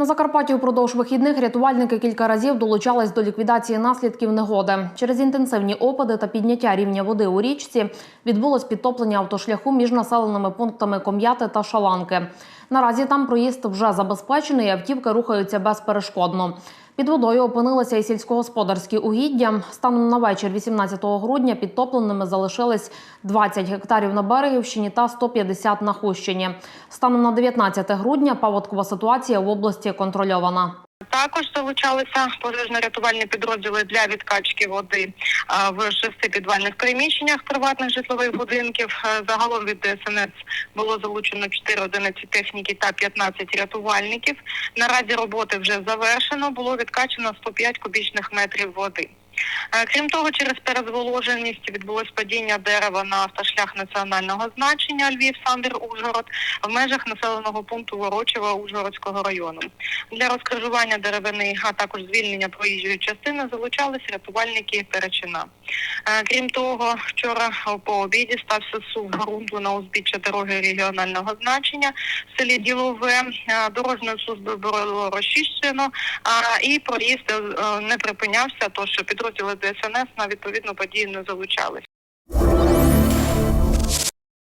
На Закарпатті впродовж вихідних рятувальники кілька разів долучались до ліквідації наслідків негоди. Через інтенсивні опади та підняття рівня води у річці відбулось підтоплення автошляху між населеними пунктами Ком'яти та Шаланки. Наразі там проїзд вже забезпечений, і автівки рухаються безперешкодно. Під водою опинилися і сільськогосподарські угіддя. Станом на вечір 18 грудня підтопленими залишились 20 гектарів на Берегівщині та 150 на Хущині. Станом на 19 грудня паводкова ситуація в області контрольована. Також залучалися пожежно-рятувальні підрозділи для відкачки води в шести підвальних приміщеннях приватних житлових будинків. Е, Загалом від ДСНС було залучено 4 одиниці техніки та 15 рятувальників. Наразі роботи вже завершено. Було відкачено 105 кубічних метрів води. Е, Крім того, через перезволоженість відбулось падіння дерева на автошлях національного значення Львів, Сандер, Ужгород в межах населеного пункту Ворочева Ужгородського району. Для розкрижування деревини, а також звільнення проїжджої частини залучались рятувальники Перечина. Е, Крім того, вчора по обіді стався сув ґрунту на узбіччя дороги регіонального значення в селі Ділове. Е, Дорожньою службою було розчищено і проїзд не припинявся, тож підрозділи ДСНС на відповідну подію не залучались.